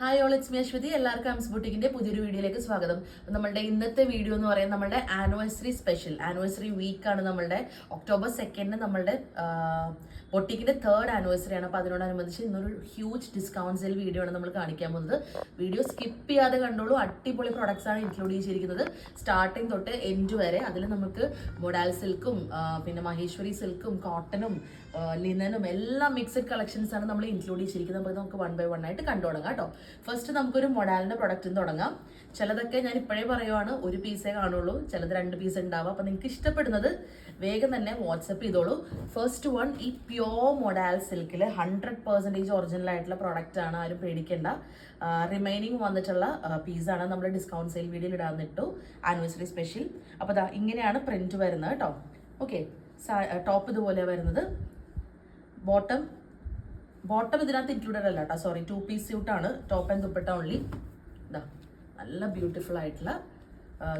Hi all it's me Aswathy എല്ലാവർക്കും അംസ് ബുട്ടിക്കിന്റെ പുതിയൊരു വീഡിയോയിലേക്ക് സ്വാഗതം. അപ്പൊ നമ്മളുടെ ഇന്നത്തെ വീഡിയോ എന്ന് പറയുന്നത് നമ്മുടെ ആനിവേഴ്സറി സ്പെഷ്യൽ ആനിവേഴ്സറി വീക്കാണ് നമ്മളുടെ ഒക്ടോബർ സെക്കൻഡിന് നമ്മളുടെ ബൊട്ടിക്കിന്റെ തേർഡ് ആനിവേഴ്സറി ആണ്. അപ്പോൾ അതിനോടനുബന്ധിച്ച് ഇന്നൊരു ഹ്യൂജ് ഡിസ്കൗണ്ട് സെയിൽ വീഡിയോ ആണ് നമ്മൾ കാണിക്കാൻ പോകുന്നത്. വീഡിയോ സ്കിപ്പ് ചെയ്യാതെ കണ്ടോളൂ. അടിപൊളി പ്രൊഡക്ട്സ് ആണ് ഇൻക്ലൂഡ് ചെയ്തിരിക്കുന്നത്. സ്റ്റാർട്ടിങ് തൊട്ട് എൻഡ് വരെ അതിൽ നമുക്ക് മൊഡാൽ സിൽക്കും പിന്നെ മഹേശ്വരി സിൽക്കും കോട്ടണും ലിനനും എല്ലാം മിക്സഡ് കളക്ഷൻസ് ആണ് നമ്മൾ ഇൻക്ലൂഡ് ചെയ്തിരിക്കുന്നത്. അപ്പോൾ നമുക്ക് വൺ ബൈ വൺ ആയിട്ട് കണ്ടു തുടങ്ങാം കേട്ടോ. ഫസ്റ്റ് നമുക്കൊരു മൊഡാലിന്റെ പ്രൊഡക്റ്റിൽ തുടങ്ങാം. ചിലതൊക്കെ ഞാൻ ഇപ്പോഴേ പറയുവാണ് ഒരു പീസേ കാണുള്ളൂ ചിലത് രണ്ട് പീസ് ഉണ്ടാവുക അപ്പോൾ നിങ്ങൾക്ക് ഇഷ്ടപ്പെടുന്നത് വേഗം തന്നെ വാട്സപ്പ് ചെയ്തോളൂ. ഫസ്റ്റ് വൺ ഈ പ്യോർ മൊഡാൽ സിൽക്കിൽ ഹൺഡ്രഡ് പെർസെന്റേജ് ഒറിജിനൽ ആയിട്ടുള്ള പ്രൊഡക്റ്റ് ആണ് ആരും പേടിക്കേണ്ട. റിമൈനിങ് വന്നിട്ടുള്ള പീസാണ് നമ്മൾ ഡിസ്കൗണ്ട് സെയിൽ വീഡിയോയിൽ ഇടാൻ ഇട്ടു. ആനിവേഴ്സറി സ്പെഷ്യൽ അപ്പോൾ ഇങ്ങനെയാണ് പ്രിന്റ് വരുന്നത് കേട്ടോ. ഓക്കെ ടോപ്പ് ഇതുപോലെ വരുന്നത്. ബോട്ടം ബോട്ടം ഇതിനകത്ത് ഇൻക്ലൂഡഡ് അല്ല കേട്ടോ. സോറി ടു പീസ് സ്യൂട്ടാണ് ടോപ്പ് ആൻഡ് ദുപ്പട്ട ഓൺലി ഇതാ നല്ല ബ്യൂട്ടിഫുൾ ആയിട്ടുള്ള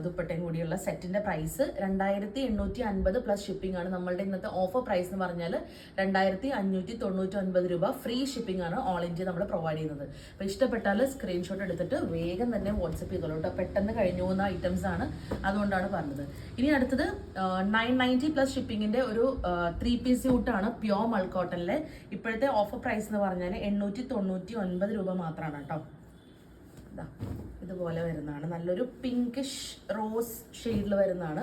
ദുപ്പട്ടയും കൂടിയുള്ള സെറ്റിന്റെ പ്രൈസ് രണ്ടായിരത്തി എണ്ണൂറ്റി അൻപത് പ്ലസ് ഷിപ്പിംഗ് ആണ്. നമ്മളുടെ ഇന്നത്തെ ഓഫർ പ്രൈസ് എന്ന് പറഞ്ഞാൽ രണ്ടായിരത്തി അഞ്ഞൂറ്റി തൊണ്ണൂറ്റി ഒൻപത് രൂപ ഫ്രീ ഷിപ്പിംഗ് ആണ് ഓൾ ഇന്ത്യ നമ്മൾ പ്രൊവൈഡ് ചെയ്യുന്നത്. അപ്പോൾ ഇഷ്ടപ്പെട്ടാൽ സ്ക്രീൻഷോട്ട് എടുത്തിട്ട് വേഗം തന്നെ വാട്സപ്പ് ചെയ്തോളൂ കേട്ടോ പെട്ടെന്ന് കഴിഞ്ഞു പോകുന്ന ഐറ്റംസ് ആണ് അതുകൊണ്ടാണ് പറഞ്ഞത്. ഇനി അടുത്തത് നയൻ നയന്റി പ്ലസ് ഷിപ്പിംഗിന്റെ ഒരു ത്രീ പീസ് സ്യൂട്ടാണ് പ്യോർ മൾക്കോട്ടനിലെ ഇപ്പോഴത്തെ ഓഫർ പ്രൈസ് എന്ന് പറഞ്ഞാൽ എണ്ണൂറ്റി തൊണ്ണൂറ്റി ഒൻപത് രൂപ മാത്രമാണ് കേട്ടോ ഇതുപോലെ വരുന്നതാണ്. നല്ലൊരു പിങ്കിഷ് റോസ് ഷെയ്ഡിൽ വരുന്നതാണ്.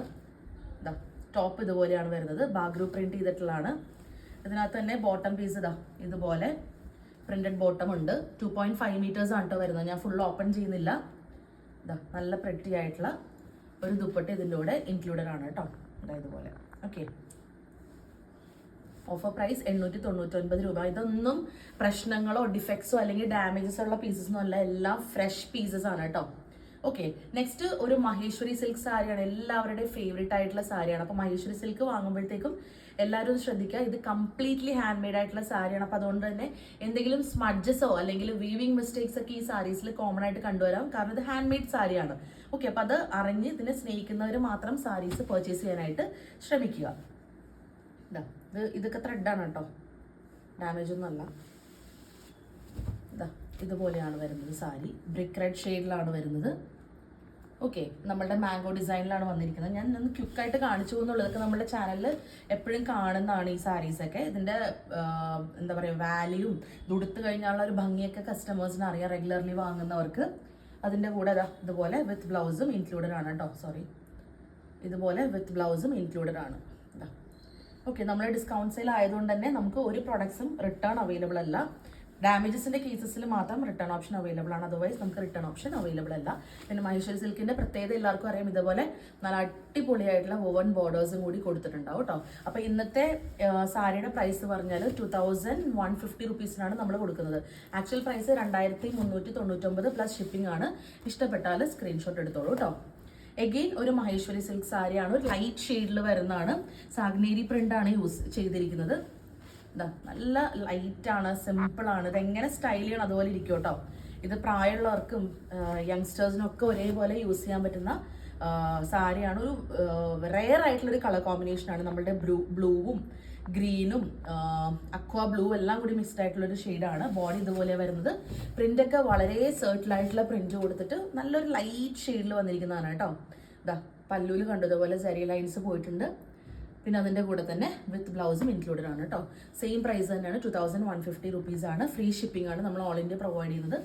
ഇതാ ടോപ്പ് ഇതുപോലെയാണ് വരുന്നത്. ബാഗ്രൂ പ്രിന്റ് ചെയ്തിട്ടുള്ളതാണ്. ഇതിനകത്ത് തന്നെ ബോട്ടം പീസ് ഇതാ ഇതുപോലെ പ്രിന്റഡ് ബോട്ടം ഉണ്ട്. ടു പോയിന്റ് ഫൈവ് മീറ്റേഴ്സ് ആണ് കേട്ടോ വരുന്നത്. ഞാൻ ഫുൾ ഓപ്പൺ ചെയ്യുന്നില്ല. ഇതാ നല്ല പ്രെറ്റി ആയിട്ടുള്ള ഒരു ദുപ്പട്ട ഇതിന്റെ കൂടെ ഇൻക്ലൂഡഡ് ആണ് കേട്ടോ ഇതാ ഇതുപോലെ. ഓക്കെ ഓഫർ പ്രൈസ് എണ്ണൂറ്റി തൊണ്ണൂറ്റൊൻപത് രൂപ. ഇതൊന്നും പ്രശ്നങ്ങളോ ഡിഫക്ട്സോ അല്ലെങ്കിൽ ഡാമേജസ് ഉള്ള പീസസ് ഒന്നും അല്ല. എല്ലാം ഫ്രഷ് പീസസ് ആണ് കേട്ടോ ഓക്കെ നെക്സ്റ്റ് ഒരു മഹേശ്വരി സിൽക്ക് സാരിയാണ്. എല്ലാവരുടെയും ഫേവറേറ്റ് ആയിട്ടുള്ള സാരിയാണ്. അപ്പോൾ മഹേശ്വരി സിൽക്ക് വാങ്ങുമ്പോഴത്തേക്കും എല്ലാവരും ശ്രദ്ധിക്കുക. ഇത് കംപ്ലീറ്റ്ലി ഹാൻഡ് മെയ്ഡ് ആയിട്ടുള്ള സാരിയാണ്. അപ്പോൾ അതുകൊണ്ട് തന്നെ എന്തെങ്കിലും സ്മഡ്ജസോ അല്ലെങ്കിൽ വീവിംഗ് മിസ്റ്റേക്സ് ഒക്കെ ഈ സാരീസിൽ കോമൺ ആയിട്ട് കണ്ടുവരാം. കാരണം ഇത് ഹാൻഡ് മെയ്ഡ് സാരിയാണ്. ഓക്കെ അപ്പോൾ അത് അറിഞ്ഞ് ഇതിനെ സ്നേഹിക്കുന്നവർ മാത്രം സാരീസ് പർച്ചേസ് ചെയ്യാനായിട്ട് ശ്രമിക്കുക. ഇതാ. ഇത് ഇതൊക്കെ ത്രെഡാണ് കേട്ടോ. ഡാമേജ് ഒന്നും അല്ല. ഇതാ ഇതുപോലെയാണ് വരുന്നത് സാരി. ബ്രിക്ക് റെഡ് ഷെയ്ഡിലാണ് വരുന്നത്. ഓക്കെ നമ്മളുടെ മാംഗോ ഡിസൈനിലാണ് വന്നിരിക്കുന്നത്. ഞാൻ ഒന്ന് ക്യുക്കായിട്ട് കാണിച്ചു എന്നുള്ളതൊക്കെ നമ്മുടെ ചാനലിൽ എപ്പോഴും കാണുന്നതാണ് ഈ സാരീസൊക്കെ ഇതിന്റെ എന്താ പറയുക വാല്യൂം ഉടുത്ത് കഴിഞ്ഞാലുള്ള ഒരു ഭംഗിയൊക്കെ കസ്റ്റമേഴ്സിന് അറിയാം റെഗുലർലി വാങ്ങുന്നവർക്ക്. അതിന്റെ കൂടെ ഇതുപോലെ വിത്ത് ബ്ലൗസും ഇൻക്ലൂഡഡ് ആണ് കേട്ടോ. സോറി ഇതുപോലെ വിത്ത് ബ്ലൗസും ഇൻക്ലൂഡഡ് ആണ്. ഓക്കെ നമ്മൾ ഡിസ്കൗണ്ട് സെയിൽ ആയതുകൊണ്ട് തന്നെ നമുക്ക് ഒരു പ്രൊഡക്ട്സും റിട്ടേൺ അവൈലബിൾ അല്ല. ഡാമേജസിന്റെ കേസസിൽ മാത്രം റിട്ടേൺ ഓപ്ഷൻ അവൈലബിൾ ആണ്. അതർവൈസ് നമുക്ക് റിട്ടേൺ ഓപ്ഷൻ അവൈലബിൾ അല്ല. പിന്നെ മഹേശ്വരി സിൽക്കിന്റെ പ്രത്യേകത എല്ലാവർക്കും അറിയാം. ഇതുപോലെ നല്ല അടിപൊളിയായിട്ടുള്ള ഓവൻ ബോർഡേഴ്സും കൂടി കൊടുത്തിട്ടുണ്ടാവും കേട്ടോ. അപ്പൊ ഇന്നത്തെ സാരിയുടെ പ്രൈസ് പറഞ്ഞാൽ ടു തൗസൻഡ് വൺ ഫിഫ്റ്റി റുപ്പീസിനാണ് നമ്മൾ കൊടുക്കുന്നത്. ആക്ച്വൽ പ്രൈസ് രണ്ടായിരത്തി മുന്നൂറ്റി തൊണ്ണൂറ്റൊമ്പത് പ്ലസ് ഷിപ്പിംഗ് ആണ്. ഇഷ്ടപ്പെട്ടാൽ സ്ക്രീൻഷോട്ട് എടുത്തോളൂ കേട്ടോ. എഗെയിൻ ഒരു മഹേശ്വരി സിൽക്ക് സാരിയാണ്. ഒരു ലൈറ്റ് ഷെയ്ഡിൽ വരുന്നതാണ്. സാഗ്നേരി ആണ് യൂസ് ചെയ്തിരിക്കുന്നത്. ഇതാ നല്ല സിമ്പിൾ ആണ് ഇത് എങ്ങനെ സ്റ്റൈൽ ചെയ്യണം അതുപോലെ ഇരിക്കും കേട്ടോ. ഇത് പ്രായമുള്ളവർക്കും യങ്സ്റ്റേഴ്സിനും ഒക്കെ ഒരേപോലെ യൂസ് ചെയ്യാൻ പറ്റുന്ന സാരിയാണ്. ഒരു റെയർ ആയിട്ടുള്ള ഒരു കളർ കോമ്പിനേഷൻ ആണ്. നമ്മളുടെ ബ്ലൂ ബ്ലൂവും ഗ്രീനും അക്വാ ബ്ലൂ എല്ലാം കൂടി മിക്സ്ഡ് ആയിട്ടുള്ള ഒരു ഷെയ്ഡാണ് ബോഡി ഇതുപോലെ വരുന്നത്. പ്രിന്റ് ഒക്കെ വളരെ സെർട്ടിലായിട്ടുള്ള പ്രിന്റ് കൊടുത്തിട്ട് നല്ലൊരു ലൈറ്റ് ഷെയ്ഡിൽ വന്നിരിക്കുന്നതാണ് കേട്ടോ. ഇതാ പല്ലൂൽ കണ്ടു ഇതുപോലെ സരി ലൈൻസ് പോയിട്ടുണ്ട്. പിന്നെ അതിന്റെ കൂടെ തന്നെ വിത്ത് ബ്ലൗസും ഇൻക്ലൂഡഡ് ആണ് കേട്ടോ. സെയിം പ്രൈസ് തന്നെയാണ് two thousand one fifty rupees ആണ്. ഫ്രീ ഷിപ്പിംഗ് ആണ് നമ്മൾ ഓൾ ഇന്ത്യ പ്രൊവൈഡ് ചെയ്യുന്നത്.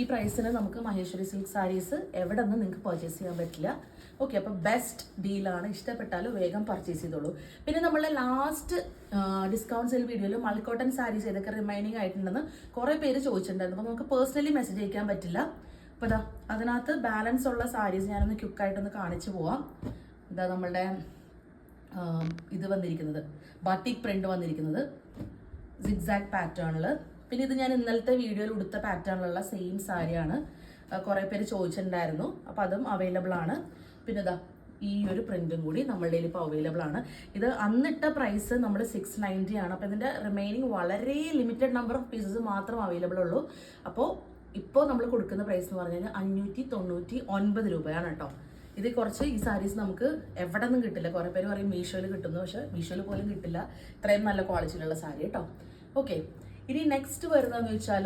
ഈ പ്രൈസിന് നമുക്ക് മഹേശ്വരി സിൽക്ക് സാരീസ് എവിടെ നിന്ന് നിങ്ങൾക്ക് പർച്ചേസ് ചെയ്യാൻ പറ്റില്ല. ഓക്കെ അപ്പോൾ ബെസ്റ്റ് ഡീലാണ് ഇഷ്ടപ്പെട്ടാൽ വേഗം പർച്ചേസ് ചെയ്തോളൂ. പിന്നെ നമ്മളെ ലാസ്റ്റ് ഡിസ്കൗണ്ട് സെയിൽ വീഡിയോയിൽ മൾക്കോട്ടൺ സാരീസ് ഏതൊക്കെ റിമൈനിങ് ആയിട്ടുണ്ടെന്ന് കുറേ പേര് ചോദിച്ചിട്ടുണ്ടായിരുന്നു. അപ്പോൾ നമുക്ക് പേഴ്സണലി മെസ്സേജ് അയക്കാൻ പറ്റില്ല. അപ്പോൾ ഇതാ അതിനകത്ത് ബാലൻസ് ഉള്ള സാരീസ് ഞാനൊന്ന് ക്യുക്കായിട്ടൊന്ന് കാണിച്ചു പോവാം. ഇതാ നമ്മളുടെ ഇത് വന്നിരിക്കുന്നത്. ബാറ്റിക് പ്രിന്റ് വന്നിരിക്കുന്നത്. സിഗ്സാക്ട് പാറ്റേണിൽ പിന്നെ ഇത് ഞാൻ ഇന്നലത്തെ വീഡിയോയിൽ ഉടുത്ത പാറ്റേണിലുള്ള സെയിം സാരിയാണ് കുറേ പേര് ചോദിച്ചിട്ടുണ്ടായിരുന്നു. അപ്പോൾ അതും അവൈലബിൾ ആണ്. പിന്നെ ഇതാ ഈ ഒരു പ്രിന്റും കൂടി നമ്മളുടെ ഇപ്പോൾ അവൈലബിൾ ആണ്. ഇത് അന്നിട്ട പ്രൈസ് നമ്മൾ സിക്സ് നയന്റി ആണ്. അപ്പോൾ ഇതിന്റെ റിമൈനിങ് വളരെ ലിമിറ്റഡ് നമ്പർ ഓഫ് പീസസ് മാത്രം അവൈലബിൾ ഉള്ളൂ. അപ്പോൾ ഇപ്പോൾ നമ്മൾ കൊടുക്കുന്ന പ്രൈസ് എന്ന് പറഞ്ഞു കഴിഞ്ഞാൽ അഞ്ഞൂറ്റി തൊണ്ണൂറ്റി ഒൻപത് രൂപയാണ് കേട്ടോ. ഇത് കുറച്ച് ഈ സാരീസ് നമുക്ക് എവിടെ നിന്നും കിട്ടില്ല. കുറേ പേര് പറയും മീഷോയിൽ കിട്ടുന്നു. പക്ഷേ മീഷോയിൽ പോലും കിട്ടില്ല. ഇത്രയും നല്ല ക്വാളിറ്റിയിലുള്ള സാരി കേട്ടോ ഓക്കെ ഇനി നെക്സ്റ്റ് വരുന്നതെന്ന് വെച്ചാൽ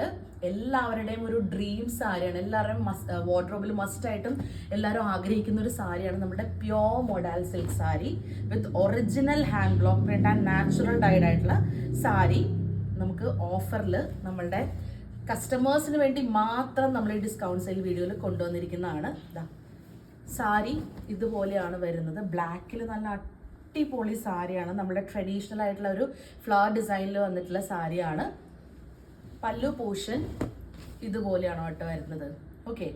എല്ലാവരുടെയും ഒരു ഡ്രീം സാരിയാണ്. എല്ലാവരുടെയും മസ്റ്റ് വാർഡ്രോബിൽ മസ്റ്റായിട്ടും എല്ലാവരും ആഗ്രഹിക്കുന്ന ഒരു സാരിയാണ് നമ്മുടെ pure modal silk sari with original hand block print and natural dyed ആയിട്ടുള്ള സാരി നമുക്ക് ഓഫറിൽ നമ്മളുടെ കസ്റ്റമേഴ്സിന് വേണ്ടി മാത്രം നമ്മൾ ഈ ഡിസ്കൗണ്ട് സെയിൽ വീഡിയോയിൽ കൊണ്ടുവന്നിരിക്കുന്നതാണ്. സാരി ഇതുപോലെയാണ് വരുന്നത്. ബ്ലാക്കിൽ നല്ല അടിപൊളി സാരിയാണ്. നമ്മുടെ ട്രഡീഷണൽ ആയിട്ടുള്ള ഒരു ഫ്ലവർ ഡിസൈനിൽ വന്നിട്ടുള്ള സാരിയാണ്. പല്ലു പോർഷൻ ഇതുപോലെയാണ് കേട്ടോ വരുന്നത്? ഓക്കെ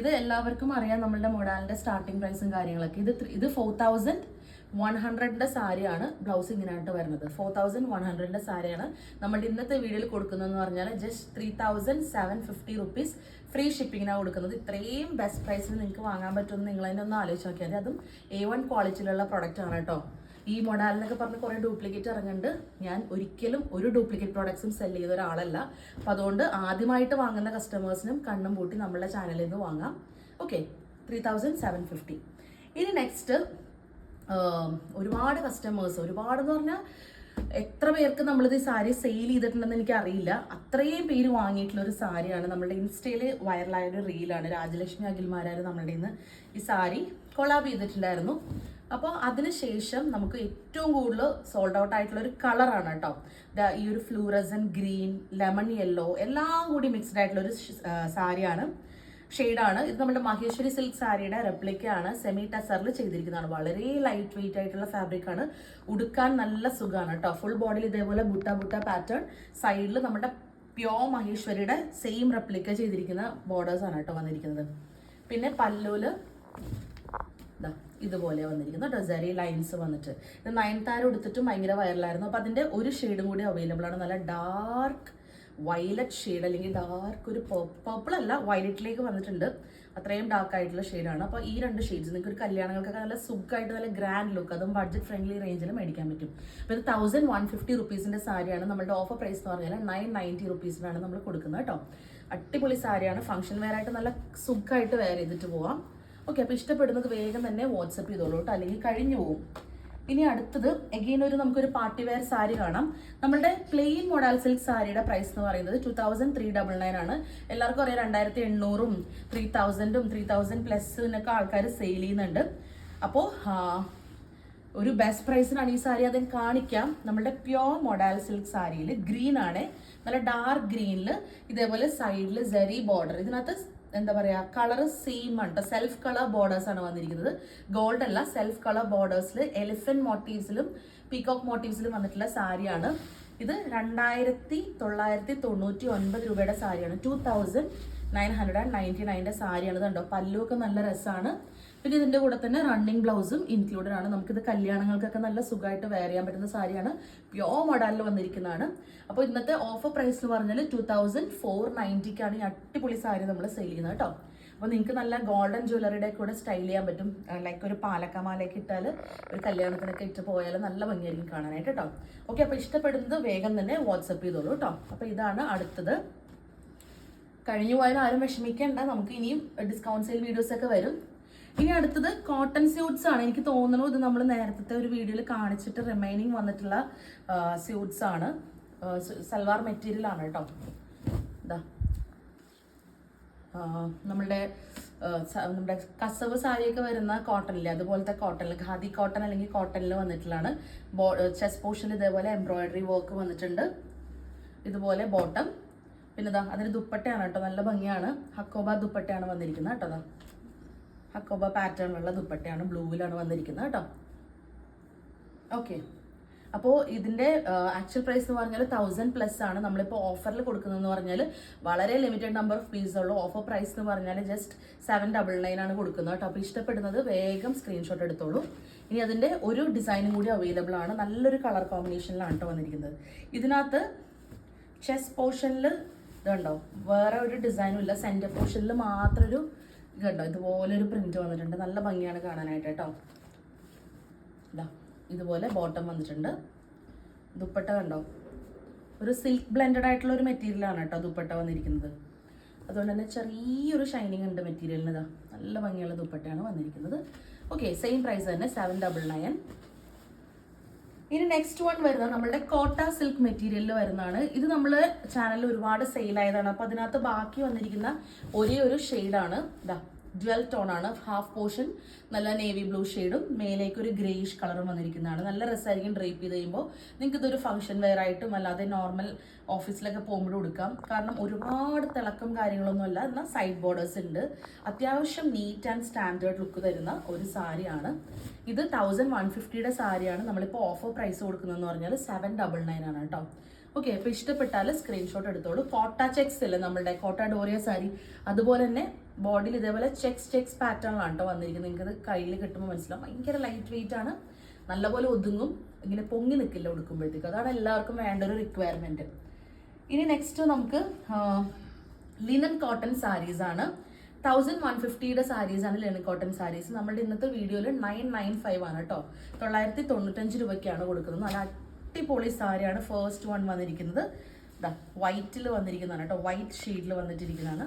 ഇത് എല്ലാവർക്കും അറിയാം നമ്മളുടെ മൊഡാലിന്റെ സ്റ്റാർട്ടിംഗ് പ്രൈസും കാര്യങ്ങളൊക്കെ. ഇത് ഇത് ഫോർ തൗസൻഡ് വൺ ഹൺഡ്രഡിന്റെ സാരിയാണ് ബ്ലൗസ് ഇങ്ങനെയായിട്ട് വരുന്നത്. ഫോർ തൗസൻഡ് വൺ ഹൺഡ്രഡിന്റെ സാരിയാണ് നമ്മുടെ ഇന്നത്തെ വീഡിയോയിൽ കൊടുക്കുന്നതെന്ന് പറഞ്ഞാൽ just three thousand seven fifty rupees free ഷിപ്പിങ്ങിനാണ് കൊടുക്കുന്നത്. ഇത്രയും ബെസ്റ്റ് പ്രൈസിൽ നിങ്ങൾക്ക് വാങ്ങാൻ പറ്റുമെന്ന് നിങ്ങൾ തന്നെ ഒന്ന് ആലോചിച്ച് നോക്കിയാൽ അതും എ വൺ ക്വാളിറ്റിയിലുള്ള പ്രൊഡക്റ്റ് ആണ് കേട്ടോ. ഈ മൊഡാലിനൊക്കെ പറഞ്ഞ് കുറേ ഡ്യൂപ്ലിക്കേറ്റ് ഇറങ്ങുന്നുണ്ട്. ഞാൻ ഒരിക്കലും ഒരു ഡ്യൂപ്ലിക്കേറ്റ് പ്രോഡക്ട്സും സെൽ ചെയ്ത ഒരാളല്ല. അപ്പോൾ അതുകൊണ്ട് ആദ്യമായിട്ട് വാങ്ങുന്ന കസ്റ്റമേഴ്സിനും കണ്ണും പൂട്ടി നമ്മളുടെ ചാനലിൽ നിന്ന് വാങ്ങാം. Okay three thousand seven fifty ഇനി നെക്സ്റ്റ് ഒരുപാട് കസ്റ്റമേഴ്സ് ഒരുപാടെന്ന് പറഞ്ഞാൽ എത്ര പേർക്ക് നമ്മളിത് സാരി സെയിൽ ചെയ്തിട്ടുണ്ടെന്ന് എനിക്ക് അറിയില്ല അത്രയും പേര് വാങ്ങിയിട്ടുള്ള ഒരു സാരിയാണ് നമ്മുടെ ഇൻസ്റ്റയിൽ വൈറലായ ഒരു റീലാണ് രാജലക്ഷ്മി അഖിൽമാരായിരുന്നു നമ്മളുടെ ഇന്ന് ഈ സാരി കൊളാബ് ചെയ്തിട്ടുണ്ടായിരുന്നു. അപ്പോൾ അതിനുശേഷം നമുക്ക് ഏറ്റവും കൂടുതൽ സോൾഡ് ഔട്ട് ആയിട്ടുള്ള ഒരു കളറാണ് കേട്ടോ ഈ ഒരു ഫ്ലൂറസൻ ഗ്രീൻ ലെമൺ യെല്ലോ എല്ലാം കൂടി മിക്സ്ഡ് ആയിട്ടുള്ള ഒരു സാരിയാണ് ഷെയ്ഡാണ് ഇത് നമ്മുടെ മഹേശ്വരി സിൽക്ക് സാരിയുടെ റെപ്ലിക്കയാണ് സെമി ടസറിൽ ചെയ്തിരിക്കുന്നതാണ്. വളരെ ലൈറ്റ് വെയിറ്റ് ആയിട്ടുള്ള ഫാബ്രിക് ആണ്. ഉടുക്കാൻ നല്ല സുഖമാണ് കേട്ടോ ഫുൾ ബോഡിയിൽ ഇതേപോലെ ബുട്ട ബുട്ട പാറ്റേൺ സൈഡിൽ നമ്മുടെ പ്യോർ മഹേശ്വരിയുടെ സെയിം റെപ്ലിക്ക ചെയ്തിരിക്കുന്ന ബോർഡേഴ്സാണ് കേട്ടോ വന്നിരിക്കുന്നത്. പിന്നെ പല്ലൂൽ ഇതുപോലെ വന്നിരിക്കുന്നു ഡസറി ലൈൻസ് വന്നിട്ട്. ഇത് നയൻതാര എടുത്തിട്ടും ഭയങ്കര വൈറലായിരുന്നു അപ്പോൾ അതിന്റെ ഒരു ഷെയ്ഡും കൂടി അവൈലബിൾ ആണ്. നല്ല ഡാർക്ക് വയലറ്റ് ഷെയ്ഡ് അല്ലെങ്കിൽ ഡാർക്ക് ഒരു പർപ്പിൾ അല്ല വയലറ്റിലേക്ക് വന്നിട്ടുണ്ട്. അത്രയും ഡാർക്ക് ആയിട്ടുള്ള ഷെയ്ഡാണ് അപ്പോൾ ഈ രണ്ട് ഷെയ്ഡ്സ് നിങ്ങൾക്ക് ഒരു കല്യാണങ്ങൾക്കൊക്കെ നല്ല സുഖമായിട്ട് നല്ല ഗ്രാൻഡ് ലുക്ക് അതും ബഡ്ജറ്റ് ഫ്രണ്ട്ലി റേഞ്ചിൽ മേടിക്കാൻ പറ്റും. അപ്പോൾ ഇത് തൗസൻഡ് വൺ ഫിഫ്റ്റി റുപ്പീസിന്റെ സാരിയാണ് നമ്മുടെ ഓഫർ പ്രൈസ് എന്ന് പറഞ്ഞാൽ നയൻ നയന്റി റുപ്പീസിനാണ് നമ്മൾ കൊടുക്കുന്നത് കേട്ടോ. അടിപൊളി സാരിയാണ് ഫംഗ്ഷൻ വെയർ ആയിട്ട് നല്ല സുഖമായിട്ട് വെയർ ചെയ്തിട്ട് പോവാം. ഓക്കെ അപ്പോൾ ഇഷ്ടപ്പെടുന്നത് വേഗം തന്നെ വാട്സപ്പ് ചെയ്തോളൂ കേട്ടോ അല്ലെങ്കിൽ കഴിഞ്ഞു പോകും ഇനി അടുത്തത് എഗെയിൻ ഒരു നമുക്കൊരു പാർട്ടി വെയർ സാരി കാണാം. നമ്മുടെ പ്ലെയിൻ മോഡൽ സിൽക്ക് സാരിയുടെ പ്രൈസ് എന്ന് പറയുന്നത് two thousand three double nine ആണ്. എല്ലാവർക്കും അറിയാം രണ്ടായിരത്തി എണ്ണൂറും ത്രീ തൗസൻഡും ത്രീ തൗസൻഡ് പ്ലസ്സിനൊക്കെ ആൾക്കാർ സെയിൽ ചെയ്യുന്നുണ്ട്. അപ്പോൾ ഒരു ബെസ്റ്റ് പ്രൈസിനാണ് ഈ സാരി. അതിന് കാണിക്കാം. നമ്മുടെ പ്യോർ മോഡൽ സിൽക്ക് സാരിയിൽ ഗ്രീൻ ആണ്. നല്ല ഡാർക്ക് ഗ്രീനിൽ ഇതേപോലെ സൈഡിൽ ജെറി ബോർഡർ ഇതിനകത്ത് എന്താ പറയാ കളർ സെയിം ആണ് കേട്ടോ സെൽഫ് കളർ ബോർഡേഴ്സ് ആണ് വന്നിരിക്കുന്നത്. ഗോൾഡ് അല്ല സെൽഫ് കളർ ബോർഡേഴ്സിൽ എലിഫന്റ് മോട്ടീവ്സിലും പീകോക്ക് മോട്ടീവ്സിലും വന്നിട്ടുള്ള സാരിയാണ് ഇത് രണ്ടായിരത്തി തൊള്ളായിരത്തി തൊണ്ണൂറ്റി ഒൻപത് രൂപയുടെ സാരിയാണ്. Two thousand nine hundred and ninety nine സാരിയാണ് കണ്ടോ പല്ലുമൊക്കെ നല്ല രസമാണ് പിന്നെ ഇതിന്റെ കൂടെ തന്നെ റണ്ണിങ് ബ്ലൗസും ഇൻക്ലൂഡഡ് ആണ്. നമുക്കിത് കല്യാണങ്ങൾക്കൊക്കെ നല്ല സുഖമായിട്ട് വെയർ ചെയ്യാൻ പറ്റുന്ന സാരിയാണ്. പ്യോർ മോഡലിൽ വന്നിരിക്കുന്നതാണ്. അപ്പോൾ ഇന്നത്തെ ഓഫർ പ്രൈസ് എന്ന് പറഞ്ഞാൽ ടു തൗസൻഡ് ഫോർ നയന്റിക്കാണ് ഈ അടിപൊളി സാരി നമ്മൾ സെയിൽ ചെയ്യുന്നത് കേട്ടോ അപ്പോൾ നിങ്ങൾക്ക് നല്ല ഗോൾഡൻ ജ്വല്ലറിയുടെ കൂടെ സ്റ്റൈൽ ചെയ്യാൻ പറ്റും. ലൈക്ക് ഒരു പാലക്കമാലയൊക്കെ ഇട്ടാൽ ഒരു കല്യാണത്തിനൊക്കെ ഇട്ട് പോയാൽ നല്ല ഭംഗിയായിരിക്കും കാണാനായിട്ട് കേട്ടോ ഓക്കെ അപ്പോൾ ഇഷ്ടപ്പെടുന്നത് വേഗം തന്നെ വാട്സപ്പ് ചെയ്തോളൂ കേട്ടോ അപ്പോൾ ഇതാണ് അടുത്തത്. കഴിഞ്ഞു പോയാലും ആരും വിഷമിക്കേണ്ട. നമുക്ക് ഇനിയും ഡിസ്കൗണ്ട് സെയിൽ വീഡിയോസൊക്കെ വരും. ഇനി അടുത്തത് കോട്ടൺ സ്യൂട്ട്സ് ആണ്. എനിക്ക് തോന്നുന്നു ഇത് നമ്മൾ നേരത്തെ ഒരു വീഡിയോയിൽ കാണിച്ചിട്ട് റിമൈനിങ് വന്നിട്ടുള്ള സ്യൂട്ട്സ് ആണ്. സൽവാർ മെറ്റീരിയൽ ആണ് കേട്ടോ. ഇതാ നമ്മളുടെ നമ്മുടെ കസവ് സാരിയൊക്കെ വരുന്ന കോട്ടണിൽ അതുപോലത്തെ കോട്ടണിൽ ഖാദി കോട്ടൺ അല്ലെങ്കിൽ കോട്ടണിൽ വന്നിട്ടുള്ളതാണ്. ബോ ചെസ് പോർഷനിൽ ഇതേപോലെ എംബ്രോയിഡറി വർക്ക് വന്നിട്ടുണ്ട്. ഇതുപോലെ ബോട്ടം പിന്നെ അതിന് ദുപ്പട്ടയാണ് കേട്ടോ. നല്ല ഭംഗിയാണ്. ഹക്കോബ ദുപ്പട്ടയാണ് വന്നിരിക്കുന്നത് കേട്ടോ ദാ. ഹക്കോബ പാറ്റേണിലുള്ള ദുപ്പട്ടയാണ് ബ്ലൂവിലാണ് വന്നിരിക്കുന്നത് കേട്ടോ. ഓക്കെ. അപ്പോൾ ഇതിന്റെ ആക്ച്വൽ പ്രൈസ് എന്ന് പറഞ്ഞാൽ തൗസൻഡ് പ്ലസ് ആണ്. നമ്മളിപ്പോൾ ഓഫറിൽ കൊടുക്കുന്നതെന്ന് പറഞ്ഞാൽ വളരെ ലിമിറ്റഡ് നമ്പർ ഓഫ് പീസ് ഉള്ളൂ ഓഫർ പ്രൈസ് എന്ന് പറഞ്ഞാൽ ജസ്റ്റ് സെവൻ ഡബിൾ നയൻ ആണ് കൊടുക്കുന്നത് കേട്ടോ. അപ്പോൾ ഇഷ്ടപ്പെടുന്നത് വേഗം സ്ക്രീൻഷോട്ട് എടുത്തോളൂ. ഇനി അതിന്റെ ഒരു ഡിസൈനും കൂടി അവൈലബിൾ ആണ്. നല്ലൊരു കളർ കോമ്പിനേഷനിലാണ് കേട്ടോ വന്നിരിക്കുന്നത്. ഇതിനകത്ത് ചെസ്റ്റ് പോർഷനിൽ ഇതുണ്ടോ? വേറെ ഒരു ഡിസൈനും ഇല്ല. സെന്റർ പോർഷനിൽ മാത്രം ഒരു ഇതുണ്ടോ ഇതുപോലെ ഒരു പ്രിന്റ് വന്നിട്ടുണ്ട്. നല്ല ഭംഗിയാണ് കാണാനായിട്ട് കേട്ടോ. ഇതാ ഇതുപോലെ ബോട്ടം വന്നിട്ടുണ്ട്. ദുപ്പട്ട കണ്ടോ? ഒരു സിൽക്ക് ബ്ലെൻഡഡ് ആയിട്ടുള്ള ഒരു മെറ്റീരിയലാണ് കേട്ടോ ദുപ്പട്ട വന്നിരിക്കുന്നത്. അതുകൊണ്ട് തന്നെ ചെറിയൊരു ഷൈനിങ് ഉണ്ട് മെറ്റീരിയലിന് ഇതാ നല്ല ഭംഗിയുള്ള ദുപ്പട്ടയാണ് വന്നിരിക്കുന്നത്. ഓക്കെ സെയിം പ്രൈസ് തന്നെ സെവൻ ഡബിൾ നയൻ ഇനി നെക്സ്റ്റ് വൺ വരുന്നത് നമ്മളുടെ കോട്ട സിൽക്ക് മെറ്റീരിയലിൽ വരുന്നതാണ്. ഇത് നമ്മൾ ചാനലിൽ ഒരുപാട് സെയിൽ ആയതാണ്. അപ്പോൾ അതിനകത്ത് ബാക്കി വന്നിരിക്കുന്ന ഒരേ ഒരു ഷെയ്ഡാണ് ഇതാ ഡ്വൽ ടോൺ ആണ്. ഹാഫ് പോർഷൻ നല്ല നേവി ബ്ലൂ ഷെയ്ഡും മേലേക്ക് ഒരു ഗ്രേയിഷ് കളറും വന്നിരിക്കുന്നതാണ്. നല്ല രസമായിരിക്കും ഡ്രേപ്പ് ചെയ്ത് കഴിയുമ്പോൾ നിങ്ങൾക്ക് ഇതൊരു ഫംഗ്ഷൻ വെയർ ആയിട്ടും അല്ലാതെ നോർമൽ ഓഫീസിലൊക്കെ പോകുമ്പോഴും എടുക്കാം കാരണം ഒരുപാട് തിളക്കം കാര്യങ്ങളൊന്നും അല്ല. എന്നാൽ സൈഡ് ബോർഡേഴ്സ് ഉണ്ട്. അത്യാവശ്യം നീറ്റ് ആൻഡ് സ്റ്റാൻഡേർഡ് ലുക്ക് തരുന്ന ഒരു സാരിയാണ്. ഇത് തൗസൻഡ് വൺ ഫിഫ്റ്റിയുടെ സാരിയാണ്. നമ്മളിപ്പോൾ ഓഫർ പ്രൈസ് കൊടുക്കുന്നതെന്ന് പറഞ്ഞാൽ സെവൻ ഡബിൾ നയൻ ആണ് കേട്ടോ. ഓക്കെ അപ്പോൾ ഇഷ്ടപ്പെട്ടാൽ സ്ക്രീൻഷോട്ട് എടുത്തോളൂ. കോട്ട ചെക്സ് ഇല്ലേ നമ്മളുടെ കോട്ട ഡോറിയ സാരി. അതുപോലെ തന്നെ ബോഡിയിൽ ഇതേപോലെ ചെക്സ് ചെക്സ് പാറ്റേണിലാണ് കേട്ടോ വന്നിരിക്കുന്നത്. നിങ്ങൾക്ക് ഇത് കയ്യിൽ കിട്ടുമ്പോൾ മനസ്സിലാവും. ഭയങ്കര ലൈറ്റ് വെയിറ്റ് ആണ്. നല്ലപോലെ ഒതുങ്ങും. ഇങ്ങനെ പൊങ്ങി നിൽക്കില്ല ഉടുക്കുമ്പോഴത്തേക്ക്. അതാണ് എല്ലാവർക്കും വേണ്ട ഒരു റിക്വയർമെന്റ് ഇനി നെക്സ്റ്റ് നമുക്ക് ലിനൻ കോട്ടൺ സാരീസ് ആണ്. തൗസൻഡ് വൺ ഫിഫ്റ്റിയുടെ ആണ് ലിനൻ കോട്ടൺ സാരീസ് നമ്മുടെ ഇന്നത്തെ വീഡിയോയിൽ നയൻ നയൻ ഫൈവ് ആണ് കേട്ടോ തൊള്ളായിരത്തി തൊണ്ണൂറ്റഞ്ച് രൂപയ്ക്കാണ് കൊടുക്കുന്നത്. നല്ല അടിപൊളി സാരിയാണ് ഫേസ്റ്റ് വൺ വന്നിരിക്കുന്നത്. വൈറ്റിൽ വന്നിരിക്കുന്നതാണ് കേട്ടോ വൈറ്റ് ഷെയ്ഡിൽ വന്നിട്ടിരിക്കുന്നതാണ്.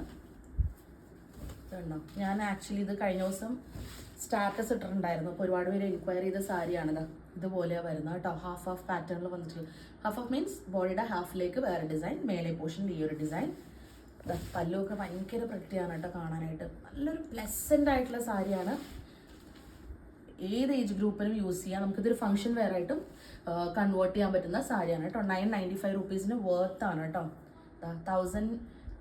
ഇതുണ്ടോ ഞാൻ ആക്ച്വലി ഇത് കഴിഞ്ഞ ദിവസം സ്റ്റാറ്റസ് ഇട്ടിട്ടുണ്ടായിരുന്നു. അപ്പോൾ ഒരുപാട് പേര് എൻക്വയറി ചെയ്ത സാരിയാണിത് ഇതുപോലെയാണ് വരുന്നത് കേട്ടോ. ഹാഫ് ഹാഫ് പാറ്റേണിൽ വന്നിട്ടുള്ള ഹാഫ് ഓഫ് മീൻസ് ബോഡിയുടെ ഹാഫിലേക്ക് വേറെ ഡിസൈൻ മേലെ പോർഷൻ ഈ ഒരു ഡിസൈൻ പല്ലുമൊക്കെ ഭയങ്കര വൃത്തിയാണ് കേട്ടോ കാണാനായിട്ട്. നല്ലൊരു പ്ലസന്റ് ആയിട്ടുള്ള സാരിയാണ്. ഏത് ഏജ് ഗ്രൂപ്പിനും യൂസ് ചെയ്യാം. നമുക്കിതൊരു ഫംഗ്ഷൻ വെയർ ആയിട്ടും കൺവേർട്ട് ചെയ്യാൻ പറ്റുന്ന സാരിയാണ് കേട്ടോ. നയൻ നയന്റി ഫൈവ് റുപ്പീസിന് വർത്ത് ആണ് കേട്ടോ. Thousand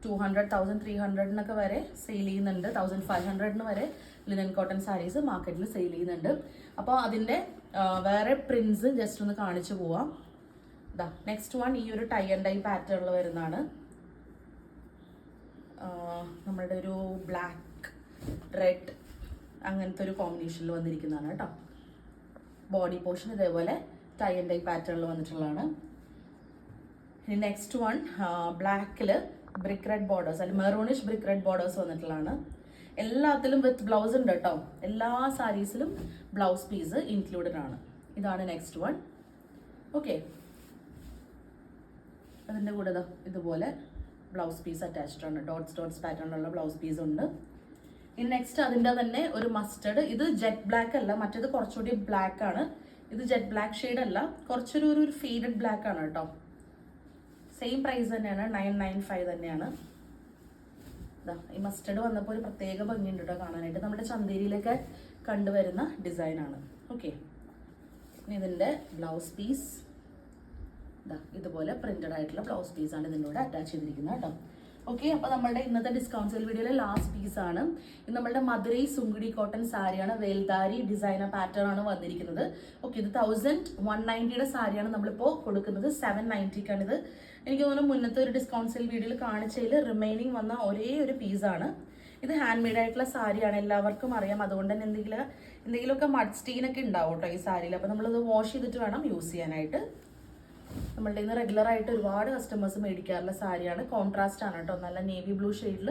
two hundred thousand three ഹൺഡ്രഡിനൊക്കെ വരെ സെയിൽ ചെയ്യുന്നുണ്ട്. തൗസൻഡ് ഫൈവ് ഹൺഡ്രഡിന് വരെ ലിനൻ കോട്ടൺ സാരീസ് മാർക്കറ്റിൽ സെയിൽ ചെയ്യുന്നുണ്ട്. അപ്പോൾ അതിന്റെ വേറെ പ്രിൻസ് ജസ്റ്റ് ഒന്ന് കാണിച്ചു പോവാം. ഇതാ നെക്സ്റ്റ് വൺ ഈ ഒരു ടൈ ആൻഡ് ഡൈ പാറ്റേണിൽ വരുന്നതാണ്. നമ്മളുടെ ഒരു ബ്ലാക്ക് റെഡ് അങ്ങനത്തെ ഒരു കോമ്പിനേഷനിൽ വന്നിരിക്കുന്നതാണ് കേട്ടോ. ബോഡി പോർഷൻ ഇതേപോലെ ടൈ ആൻഡ് ഡൈ പാറ്റേണിൽ വന്നിട്ടുള്ളതാണ്. ഇനി നെക്സ്റ്റ് വൺ ബ്ലാക്കിൽ ബ്രിക്ക് റെഡ് ബോർഡേഴ്സ് അല്ലെങ്കിൽ മെറൂണിഷ് ബ്രിക്ക് റെഡ് ബോർഡേഴ്സ് വന്നിട്ടുള്ളതാണ്. എല്ലാത്തിലും വിത്ത് ബ്ലൗസ് ഉണ്ട് കേട്ടോ എല്ലാ സാരീസിലും ബ്ലൗസ് പീസ് ഇൻക്ലൂഡഡ് ആണ്. ഇതാണ് നെക്സ്റ്റ് വൺ ഓക്കെ അതിന്റെ കൂടെ ഇതുപോലെ ബ്ലൗസ് പീസ് അറ്റാച്ച്ഡ് ആണ്. ഡോട്ട്സ് ഡോട്ട്സ് പാറ്റേണിലുള്ള ബ്ലൗസ് പീസ് ഉണ്ട്. ഇനി നെക്സ്റ്റ് അതിന്റെ തന്നെ ഒരു മസ്റ്റർഡ് ഇത് ജെറ്റ് ബ്ലാക്ക് അല്ല മറ്റേത് കുറച്ചുകൂടി ബ്ലാക്ക് ആണ്. ഇത് ജെറ്റ് ബ്ലാക്ക് ഷെയ്ഡ് അല്ല കുറച്ചൊരു ഒരു ഫീഡഡ് ബ്ലാക്ക് ആണ് കേട്ടോ സെയിം പ്രൈസ് തന്നെയാണ്. നയൻ നയൻ ഫൈവ് തന്നെയാണ്. ഈ മസ്റ്റർഡ് വന്നപ്പോൾ ഒരു പ്രത്യേക ഭംഗിയുണ്ട് കേട്ടോ കാണാനായിട്ട്. നമ്മുടെ ചന്തേരിയിലൊക്കെ കണ്ടുവരുന്ന ഡിസൈനാണ് ഓക്കെ ഇനി ഇതിന്റെ ബ്ലൗസ് പീസ് ഇതുപോലെ പ്രിന്റഡ് ആയിട്ടുള്ള ബ്ലൗസ് പീസ് ആണ് ഇതിന്റെ കൂടെ അറ്റാച്ച് ചെയ്തിരിക്കുന്നത് കേട്ടോ ഓക്കെ അപ്പോൾ നമ്മുടെ ഇന്നത്തെ ഡിസ്കൗണ്ട് സെയിൽ വീഡിയോയിലെ ലാസ്റ്റ് പീസ് ആണ്. ഇത് നമ്മുടെ മധുരൈ സുങ്കിടി കോട്ടൺ സാരിയാണ്. വേൽദാരി ഡിസൈനർ പാറ്റേൺ ആണ് വന്നിരിക്കുന്നത്. ഓക്കെ ഇത് തൗസൻഡ് വൺ നയന്റിയുടെ സാരിയാണ് നമ്മളിപ്പോൾ കൊടുക്കുന്നത്. സെവൻ നയന്റിക്കാണ് ഇത് എനിക്ക് തോന്നുന്നു മുന്നത്തെ ഒരു ഡിസ്കൗണ്ട് സെയിൽ വീഡിയോയിൽ കാണിച്ചതിൽ റിമൈനിങ് വന്ന ഒരേ ഒരു പീസാണ് ഇത് ഹാൻഡ് മെയ്ഡ് ആയിട്ടുള്ള സാരിയാണ് എല്ലാവർക്കും അറിയാം. അതുകൊണ്ട് തന്നെ എന്തെങ്കിലും എന്തെങ്കിലുമൊക്കെ മഡ് സ്റ്റീനൊക്കെ ഉണ്ടാവും കേട്ടോ ഈ സാരിയിൽ അപ്പോൾ നമ്മളിത് വാഷ് ചെയ്തിട്ട് വേണം യൂസ് ചെയ്യാനായിട്ട്. നമ്മളുടെ ഇന്ന് റെഗുലർ ആയിട്ട് ഒരുപാട് കസ്റ്റമേഴ്സ് മേടിക്കാറുള്ള സാരിയാണ്. കോൺട്രാസ്റ്റ് ആണ് കേട്ടോ നല്ല നേവി ബ്ലൂ ഷെയ്ഡിൽ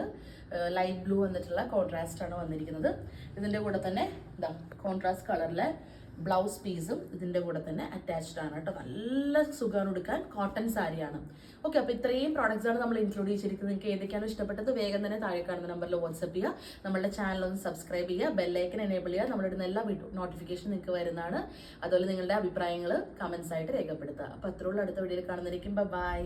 ലൈറ്റ് ബ്ലൂ വന്നിട്ടുള്ള കോൺട്രാസ്റ്റ് ആണ് വന്നിരിക്കുന്നത്. ഇതിന്റെ കൂടെ തന്നെ ഇതാ കോൺട്രാസ്റ്റ് കളറിലെ ബ്ലൗസ് പീസും ഇതിന്റെ കൂടെ തന്നെ അറ്റാച്ച്ഡ് ആണ് കേട്ടോ. നല്ല സുഖമാണ് എടുക്കാൻ കോട്ടൺ സാരിയാണ്. ഓക്കെ അപ്പോൾ ഇത്രയും പ്രോഡക്റ്റ്സ് ആണ് നമ്മൾ ഇൻക്ലൂഡ് ചെയ്തിരിക്കുന്നത്. നിങ്ങൾക്ക് ഏതൊക്കെയാണ് ഇഷ്ടപ്പെട്ടത് വേഗം തന്നെ താഴെ കാണുന്ന നമ്പറിൽ വാട്സപ്പ് ചെയ്യുക. നമ്മുടെ ചാനൽ ഒന്ന് സബ്സ്ക്രൈബ് ചെയ്യുക. ബെല്ലൈക്കൻ എനേബിൾ ചെയ്യുക. നമ്മളിടുന്ന എല്ലാ വീഡിയോ നോട്ടിഫിക്കേഷൻ നിങ്ങൾക്ക് വരുന്നതാണ്. അതുപോലെ നിങ്ങളുടെ അഭിപ്രായങ്ങൾ കമൻസ് ആയിട്ട് രേഖപ്പെടുത്തുക. അപ്പോൾ അത്രയുള്ള അടുത്ത വീഡിയോയിൽ കാണുന്നതായിരിക്കും. ബൈ